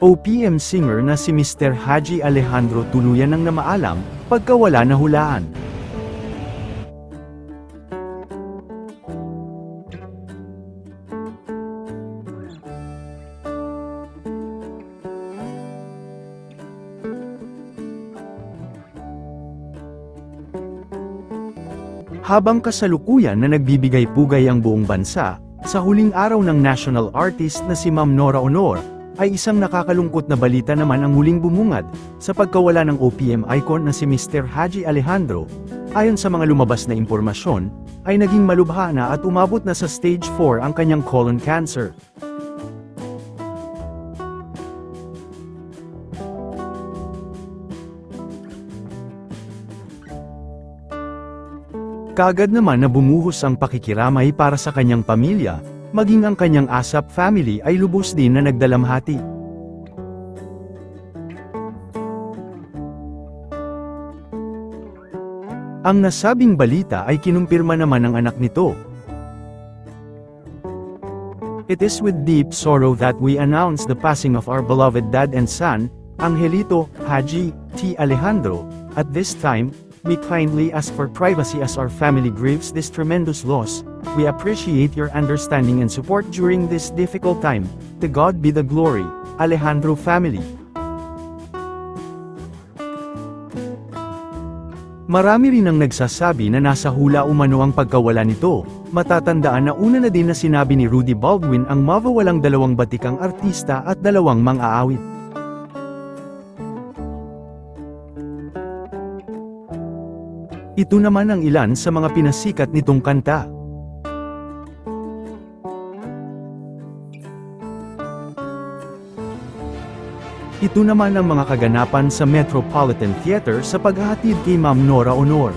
OPM singer na si Mr. Haji Alejandro tuluyan ng namaalam, pagkawala na hulaan. Habang kasalukuyan na nagbibigay pugay ang buong bansa, sa huling araw ng national artist na si Ma'am Nora Honor, ay isang nakakalungkot na balita naman ang muling bumungad, sa pagkawala ng OPM icon na si Mr. Haji Alejandro. Ayon sa mga lumabas na impormasyon, ay naging malubha na at umabot na sa stage 4 ang kanyang colon cancer. Kagad naman na bumuhos ang pakikiramay para sa kanyang pamilya, maging ang kanyang ASAP family ay lubos din na nagdalamhati. Ang nasabing balita ay kinumpirma naman ng anak nito. It is with deep sorrow that we announce the passing of our beloved dad and son, Angelito Haji T. Alejandro. At this time, we kindly ask for privacy as our family grieves this tremendous loss. We appreciate your understanding and support during this difficult time. To God be the glory, Alejandro family. Marami rin ang nagsasabi na nasa hula umano ang pagkawala nito. Matatandaan na una na din na sinabi ni Rudy Baldwin ang mawawalang dalawang batikang artista at dalawang mang-aawit. Ito naman ang ilan sa mga pinasikat nitong kanta. Ito naman ang mga kaganapan sa Metropolitan Theater sa paghahatid kay Ma'am Nora Honor.